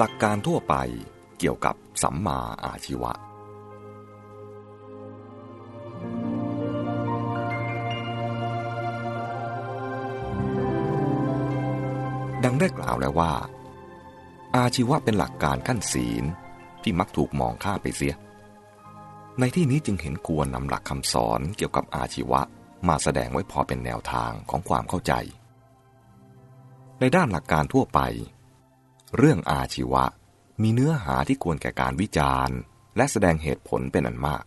หลักการทั่วไปเกี่ยวกับสัมมาอาชีวะ ดังได้กล่าวแล้วว่า อาชีวะเป็นหลักการขั้นศีลที่มักถูกมองข้ามไปเสีย ในที่นี้จึงเห็นควรนำหลักคำสอนเกี่ยวกับอาชีวะมาแสดงไว้พอเป็นแนวทางของความเข้าใจ ในด้านหลักการทั่วไป เรื่องอาชีวะ มีเนื้อหาที่ควรแก่การวิจารณ์ และแสดงเหตุผลเป็นอันมาก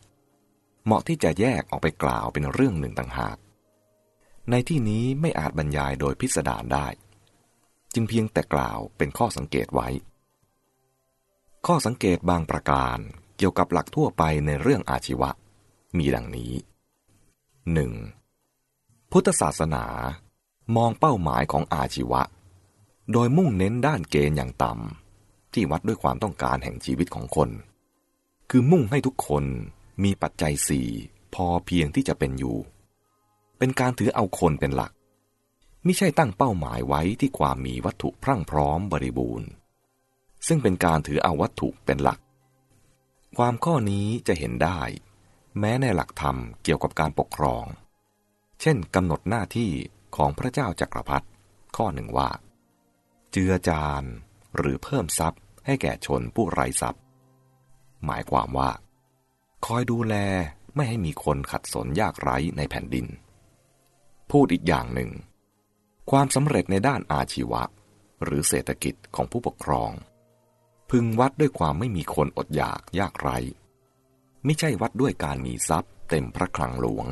เหมาะที่จะแยกออกไปกล่าวเป็นเรื่องหนึ่งต่างหาก ในที่นี้ไม่อาจบรรยายโดยพิสดารได้ จึงเพียงแต่กล่าวเป็นข้อสังเกตไว้ ข้อสังเกตบางประการเกี่ยวกับหลักทั่วไปในเรื่องอาชีวะ มีดังนี้ 1. พุทธศาสนามองเป้าหมายของอาชีวะ โดยมุ่งเน้นด้านเกณฑ์อย่างต่ำที่วัดด้วยความต้องการแห่งชีวิตของคน คือมุ่งให้ทุกคนมีปัจจัยสี่พอเพียงที่จะเป็นอยู่ เป็นการถือเอาคนเป็นหลัก ไม่ใช่ตั้งเป้าหมายไว้ที่ความมีวัตถุพรั่งพร้อมบริบูรณ์ ซึ่งเป็นการถือเอาวัตถุเป็นหลัก ความข้อนี้จะเห็นได้ แม้ในหลักธรรมเกี่ยวกับการปกครอง เช่นกำหนดหน้าที่ของพระเจ้าจักรพรรดิข้อหนึ่งว่า เจือจานหรือเพิ่มทรัพย์ให้แก่ชนผู้ไร้ทรัพย์ หมายความว่า คอยดูแลไม่ให้มีคนขัดสนยากไร้ในแผ่นดิน พูดอีกอย่างหนึ่ง ความสำเร็จในด้านอาชีวะ หรือเศรษฐกิจของผู้ปกครอง พึงวัดด้วยความไม่มีคนอดอยากยากไร้ ไม่ใช่วัดด้วยการมีทรัพย์ เต็มพระคลังหลวง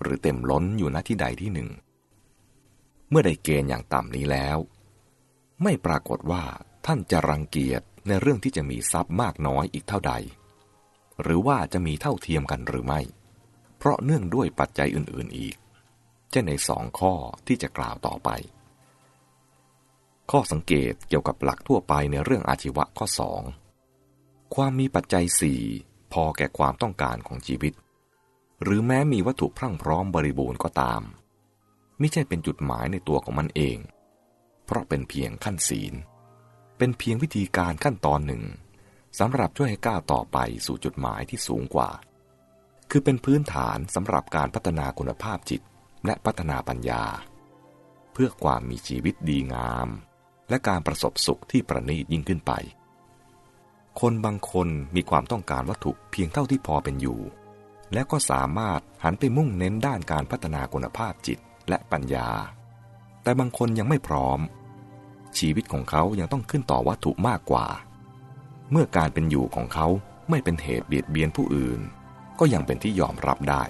หรือเต็มล้นอยู่ณที่ใดที่หนึ่ง เมื่อได้เกณฑ์อย่างต่ำนี้แล้ว ไม่ปรากฏว่าท่านจะรังเกียจในเรื่องที่จะมีทรัพย์มากน้อยอีกเท่าใด หรือว่าจะมีเท่าเทียมกันหรือไม่ เพราะเนื่องด้วยปัจจัยอื่น ๆอีก เช่นในสองข้อที่จะกล่าวต่อไป ข้อสังเกตเกี่ยวกับหลักทั่วไปในเรื่องอาชีวะข้อ2ความมีปัจจัยสี่พอแก่ความต้องการของชีวิต หรือแม้มีวัตถุพรั่งพร้อมบริบูรณ์ก็ตาม ไม่ใช่เป็นจุดหมายในตัวของมันเอง เพราะเป็นเพียงขั้นศีล เป็นเพียงวิธีการขั้นตอนหนึ่งสำหรับช่วยให้ก้าวต่อไปสู่จุดหมายที่สูงกว่า คือเป็นพื้นฐานสำหรับการพัฒนาคุณภาพจิตและพัฒนาปัญญา เพื่อความมีชีวิตดีงาม และการประสบสุขที่ประณีตยิ่งขึ้นไป คนบางคนมีความต้องการวัตถุเพียงเท่าที่พอเป็นอยู่ และก็สามารถหันไปมุ่งเน้นด้านการพัฒนาคุณภาพจิตและปัญญา แต่บางคนยังไม่พร้อม ชีวิตของเขายังต้องขึ้นต่อวัตถุมากกว่า เมื่อการเป็นอยู่ของเขาไม่เป็นเหตุเบียดเบียนผู้อื่น ก็ยังเป็นที่ยอมรับได้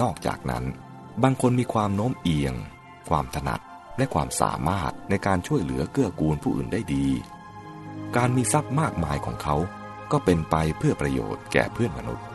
นอกจากนั้น บางคนมีความโน้มเอียง ความถนัดและความสามารถในการช่วยเหลือเกื้อกูลผู้อื่นได้ดี การมีทรัพย์มากมายของเขาก็เป็นไปเพื่อประโยชน์แก่เพื่อนมนุษย์